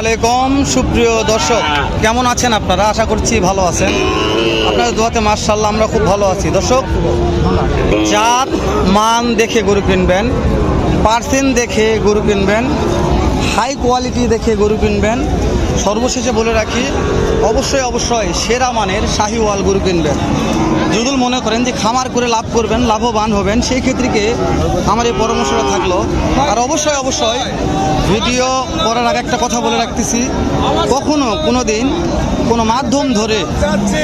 আলাইকুম, সুপ্রিয় দর্শক, কেমন আছেন আপনারা? আশা করছি ভালো আছেন। আপনাদের দোয়াতে মার্শাল্লাহ আমরা খুব ভালো আছি। দর্শক, জাত, মান দেখে গরু কিনবেন, পার্সেন্ট দেখে গরু কিনবেন, হাই কোয়ালিটি দেখে গরু কিনবেন সর্বশেষে বলে রাখি, অবশ্যই অবশ্যই সেরা মানের শাহিওয়াল গরু কিনবেন। যদি মনে করেন যে খামার করে লাভ করবেন, লাভবান হবেন, সেই ক্ষেত্রে আমার এই পরামর্শটা থাকল। আর অবশ্যই অবশ্যই ভিডিও করার আগে একটা কথা বলে রাখতেছি, কখনো কোনো দিন কোনো মাধ্যম ধরে,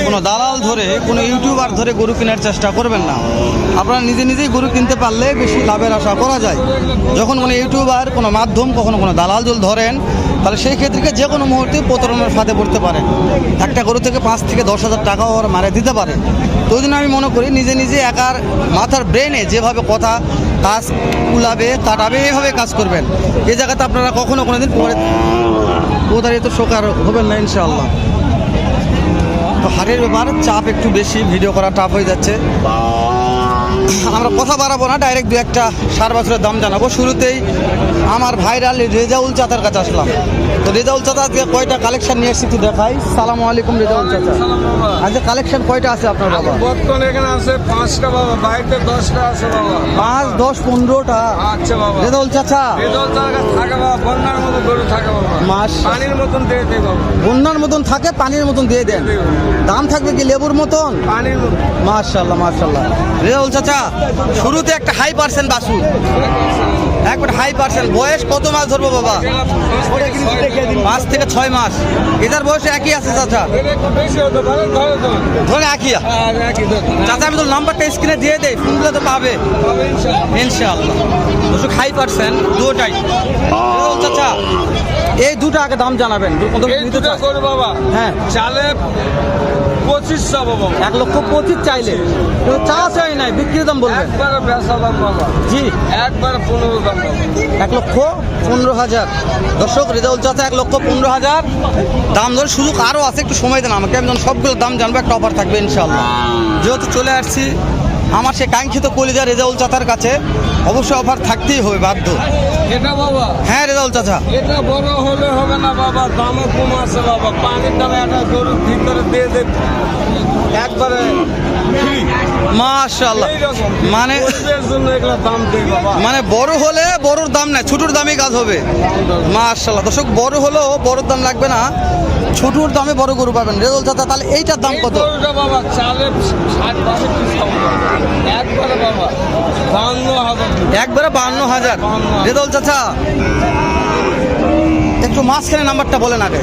কোনো দালাল ধরে, কোনো ইউটিউবার ধরে গরু কেনার চেষ্টা করবেন না। আপনারা নিজে নিজেই গরু কিনতে পারলে বেশি লাভের আশা করা যায়। যখন কোনো ইউটিউবার, কোনো মাধ্যম, কখনো কোনো দালাল ধরেন তাহলে সেই ক্ষেত্রে যে কোনো মুহূর্তে প্রতারণার ফাঁদে পড়তে পারেন একটা গরু থেকে পাঁচ থেকে দশ হাজার টাকাও ওরা মারে দিতে পারে। তো জন্য আমি মনে করি নিজে নিজে একার মাথার ব্রেনে যেভাবে কথা, কাজ কুলাবে, কাটাবে, এভাবে কাজ করবেন। এ জায়গাতে আপনারা কখনো কোনো দিন পরে প্রতারিত, শোকার হবেন না ইনশাআল্লাহ। তো হাটের ব্যাপার, চাপ একটু বেশি, ভিডিও করা টাফ হয়ে যাচ্ছে। আমরা কথা বাড়াবো না ডাইরেক্ট দু একটা সার বছরের দাম জানাব। শুরুতেই আমার ভাইরাল রেজাউল চাতার কাছে আসলাম। তো রেজাউল চাচা আজকে কয়টা কালেকশন নিয়ে এসেছি দেখাই। সালাম আলাইকুম রেজাউল চাচা। আজকে কালেকশন কয়টা আছে আপনার বাবা? বর্তমান এখানে আছে পাঁচটা বাবা বাড়িতে দশটা আছে বাবা। পাঁচ দশ পনেরোটা? আচ্ছা বাবা। রেজাউল চাচা? বেদল জায়গা থাকে বাবা বন্যার মতো গরু থাকে বাবা। মাস। পানির মতন দিয়ে দেয় বাবা। বন্যার মতন থাকে পানির মতন দিয়ে দেন। দাম থাকবে কি লেবুর মতন? পানির মতন। মার্শাল্লাহ মার্শাল্লাহ রেজাউল চাচা শুরুতে একটা হাই পার্সেন্ট বাসু। একবার হাই পার্সেন্ট বয়স কত মাস ধরবো বাবা? পাঁচ থেকে ছয় মাস। এটার বয়স একই আছে চাচা? ধরে একই। চাচা আমি তো নাম্বারটা স্ক্রিনে দিয়ে দেই। ফোনগুলো তো পাবে। ইনশাআল্লাহ। হাই পার্সেন্ট দুটাই। চাচা। এই দুটো আগে দাম জানাবেন। বাবা। হ্যাঁ। চালে পঁচিশ বাবা। এক লক্ষ পঁচিশ চাইলে। তো চা চাই নাই বিক্রির দাম বলবেন? একবারে বেচা দাম বাবা। জি। একবারে পনেরো দাম এক লক্ষ পনেরো হাজার। দর্শক রেজাউল চাচা এক লক্ষ পনেরো হাজার। দাম ধরে সুযোগ আরও আছে একটু সময় দেন আমাকে। আমি যখন সবগুলো দাম জানব একটা অফার থাকবে ইনশাল্লাহ যেহেতু চলে আসছি আমার সে কাঙ্ক্ষিত কলিজা রেজাউল চাচার কাছে অবশ্যই অফার থাকতেই হবে বাধ্য। এটা বাবা। হ্যাঁ রেজাউল চাচা। এটা বড় হলে হবে না বাবা দামও কম আছে বাবা। পানির দামে একটা গরুর ভিতরে দিয়ে দে। একবারে। মাশাল্লাহ মানে দাম মানে বড় হলে বড়র দাম নাই ছোটোর দামই কাজ হবে। মাশাল্লাহ দর্শক বড় হলেও বড়র দাম লাগবে না। ছোটোর দামে বড় গরু পাবেন। রেজাউল চাচা তাহলে এইটার দাম কত? বাবা চালে একবারে হাজার রেদল চাচা একটু মাঝখানে নাম্বারটা বলেন আগে।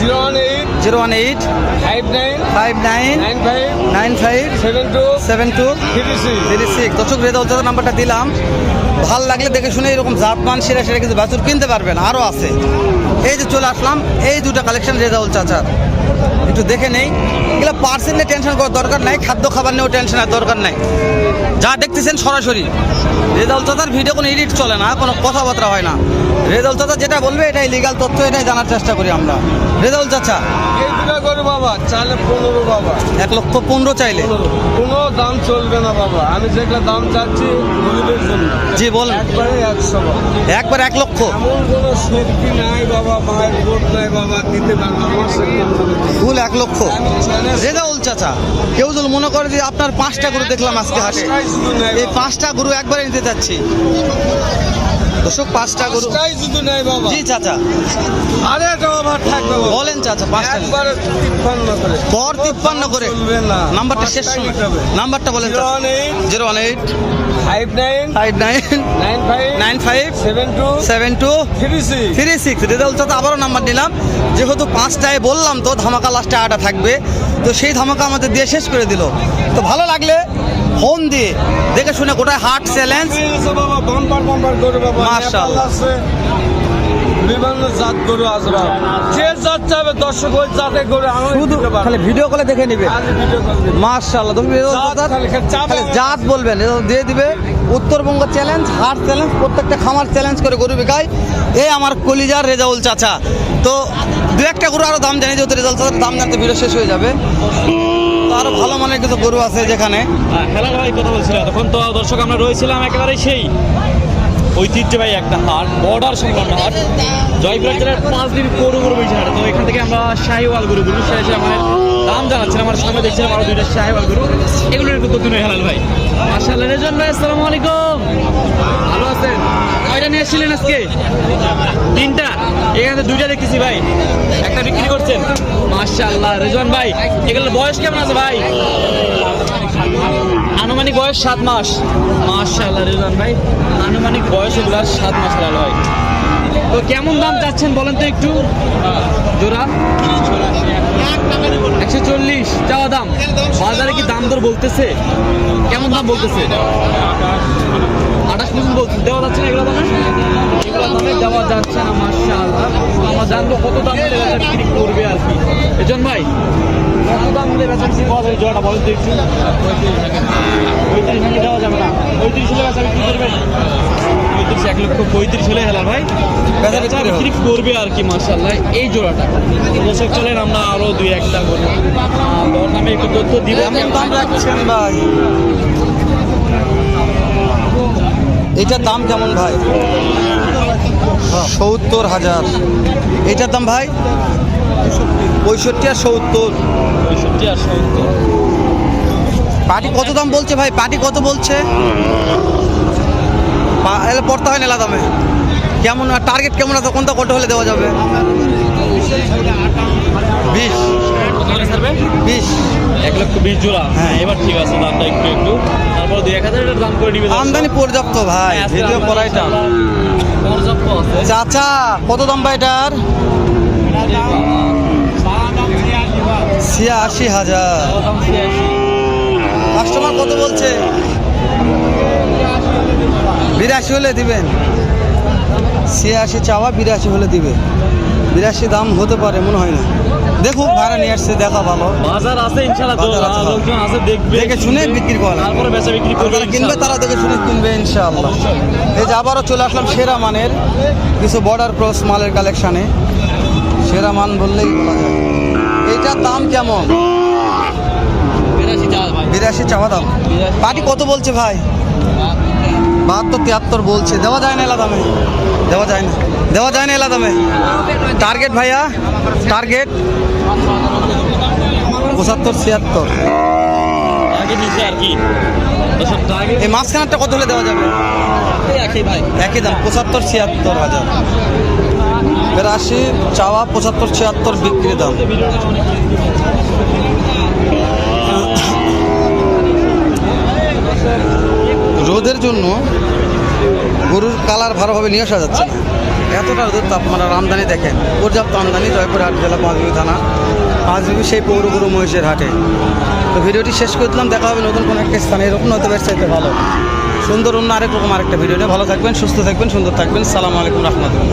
Zero one eight zero one eight five nine five nine nine five nine five seven two seven two three six. Three six. দর্শক রেদল চাচা নাম্বারটা দিলাম। ভালো লাগলে দেখে শুনে এরকম জাতমান সেরা সেরা কিছু বাছুর কিনতে পারবেন। আরও আছে। এই যে চলে আসলাম এই দুটা কালেকশন রেজাউল চাচার। একটু দেখে নেই। এগুলো পার্সেন্টে টেনশন করার দরকার নাই খাদ্য খাবার নিয়েও টেনশনের দরকার নাই। যা দেখতেছেন সরাসরি। রেজাউল চাচার ভিডিও কোনো এডিট চলে না কোনো কথাবার্তা হয় না। রেজাউল চাচা যেটা বলবে এটাই লিগাল তথ্য এটাই জানার চেষ্টা করি আমরা। রেজাউল চাচা। বাবা পনেরো বাবা। এক লক্ষ পনেরো চাইলে। কোনো দাম চলবে না বাবা। আমি যেগুলো দাম চাচ্ছি গরিবের জন্য। জি বলেন। একবারে একশো একবার এক লক্ষ। এমন কোনো শক্তি নাই বাবা মায়ের বোধ নাই বাবা দিতে পারব আমার ফুল এক লক্ষ। রেজাউল চাচা কেউ যদি মনে করে যে আপনার পাঁচটা গরু দেখলাম আজকে হাটে। এই পাঁচটা গরু একবারে নিতে চাচ্ছি। দর্শক পাঁচটা গরু। পাঁচটাই শুধু নেই বাবা। জি চাচা। আরে একটা থাকবে বলেন চাচা পাঁচটা। একবারে তিপ্পান্ন করে। পর তিপ্পান্ন করে। চলবে না। নাম্বারটা শেষ সময়। নাম্বারটা বলেন zero one eight. Zero one eight. Five nine. Five nine. Nine five. Nine five. Seven two. Seven two. Three six. Three six. Result চাচা আবারও নাম্বার নিলাম। যেহেতু পাঁচটায় বললাম তো ধামাকা লাস্টে আটা থাকবে। তো সেই ধামাকা আমাদের দিয়ে শেষ করে দিল। তো ভালো লাগলে দিয়ে দেখে শুনে গোটায় হার্ট চ্যালেঞ্জ। বিভিন্ন জাত গরু যে জাত চাবে দর্শক ওই জাতে গরু আমি শুধু দিতে পারব খালি ভিডিও কলে দেখে নিবে মার্শাল্লাহ তুমি জাত বলবেন দিয়ে দিবে। উত্তরবঙ্গ চ্যালেঞ্জ হাট চ্যালেঞ্জ প্রত্যেকটা খামার চ্যালেঞ্জ করে গরু বিকায়। এই আমার কলিজার রেজাউল চাচা। তো দু একটা গরু আরও দাম জানি যেহেতু রেজাল্ট চাচার দাম জানতে ভিডিও শেষ হয়ে যাবে। আরও ভালো মানের কিছু গরু আছে যেখানে। হ্যাঁ, হেলাল ভাই কথা বলছিল তখন তো দর্শক আমরা রয়েছিলাম একেবারে সেই ঐতিহ্যবাহী একটা হাট বর্ডার সংলগ্ন হাট। জয়পুর জেলার পাঁচ দিন গরু গরু তো এখান থেকে আমরা শাহিওয়াল গরু গরু আমার দাম জানাচ্ছিলাম আমার সামনে দেখছিলাম আরও দুইটা শাহিওয়াল গরু। এগুলোর একটু নতুন হেলাল ভাই? মাশাআল্লাহ রেজন ভাই আসসালামু আলাইকুম। ভালো আছেন? কয়টা নিয়ে এসেছিলেন আজকে? তিনটা। এখানে দুইটা দেখতেছি ভাই। একটা বিক্রি করছেন। মাশাআল্লাহ রেজন ভাই এগুলোর বয়স কেমন আছে ভাই? আনুমানিক বয়স সাত মাস। মাশাআল্লাহ রেজন ভাই আনুমানিক বয়স এগুলার সাত মাস লাল ভাই তো কেমন দাম চাচ্ছেন বলেন তো একটু? জোড়া? একশো চল্লিশ, চাওয়া দাম। বাজারে কি দাম দর বলতেছে? কেমন দাম বলতেছে? আঠাশ পর্যন্ত বলছে। দেওয়া যাচ্ছে না এগুলো দামে? এগুলো দামে দেওয়া যাচ্ছে না তো আমরা জানব কত দাম বিক্রি করবে আর কি। এজন ভাই, কত দাম দিলে বেচা বিক্রি পাওয়া যাবে জোড়াটা বলেন তো একটু। পঁয়ত্রিশ ভাঙে দেওয়া যাবে না। পঁয়ত্রিশ হলে বেচা বিক্রি করবেন পঁয়ত্রিশ এক লক্ষ পঁয়ত্রিশ হলে হেলাল ভাই। বিক্রি করবে আর কি মাশাআল্লাহ। এই জোড়াটা। দর্শক চলেন আমরা আরও দুই একটা করব নামে একটু তথ্য দিব। দাম রাখছেন ভাই। এটার দাম কেমন ভাই? সত্তর হাজার। এটার দাম ভাই? পঁয়ষট্টি আর সত্তর। পঁয়ষট্টি আর সত্তর। পার্টি কত দাম বলছে ভাই? পার্টি কত বলছে? এলে পড়তে হয় নেলা দামে। কেমন টার্গেট কেমন আছে কোনটা কত হলে দেওয়া যাবে? বিশ। বিশ। এক লক্ষ বিশ জোড়া। হ্যাঁ। এবার ঠিক আছে দামটা একটু একটু। তারপর দুই এক হাজার দাম করে নিবে আমদানি পর্যাপ্ত ভাই। হ্যাঁ, ভিডিও করাইটা পর্যাপ্ত চাচা কত দাম ভাই এটার? ছিয়াশি হাজার। কাস্টমার কত বলছে? বিরাশি হলে দিবেন। ছিয়াশি চাওয়া বিরাশি হলে দিবে। বিরাশি দাম হতে পারে মনে হয় না। দেখুন ভাড়া নিয়ে আসছে দেখা ভালো। বাজার আছে ইনশাআল্লাহ। লোকজন আছে দেখবে দেখে শুনে বিক্রি করা তারপরে বেচা বিক্রি করবে যারা কিনবে তারা দেখে শুনে কিনবে ইনশাআল্লাহ। এই যে আবারও চলে আসলাম সেরা মানের। কিছু বর্ডার ক্রস মালের কালেকশানে সেরা মান বললেই বলা যায়। এইটার দাম কেমন? বিরাশি চাওয়া দাম। পার্টি কত বলছে ভাই? বাহাত্তর তিয়াত্তর বলছে। দেওয়া যায় না এলা দামে দেওয়া যায় না। দেওয়া যায় না এলা দামে টার্গেট ভাইয়া? টার্গেট পঁচাত্তর ছিয়াত্তর। এই মাঝখানেরটা কত হলে দেওয়া যাবে? একই ভাই। একই দাম পঁচাত্তর ছিয়াত্তর হাজার। বিরাশি চাওয়া পঁচাত্তর ছিয়াত্তর বিক্রি দাম। রোদের জন্য গরুর কালার ভালোভাবে নিয়ে আসা যাচ্ছে না। এতটা রোদের তাপমাত্রা আমদানি দেখেন। পর্যাপ্ত আমদানি জয়পুরহাট জেলা পাঁচবিবি থানা, পাঁচবিবি সেই পৌর গরু মহিষের হাটে। তো ভিডিওটি শেষ করে দিলাম, দেখা হবে নতুন কোনো একটা স্থানে, এরকম হতে চাইতে ভালো। সুন্দর অন্য আরেক রকম আরেকটা ভিডিও নিয়ে। ভালো থাকবেন, সুস্থ থাকবেন, সুন্দর থাকবেন। সালাম আলাইকুম রহমতুল্লাহ।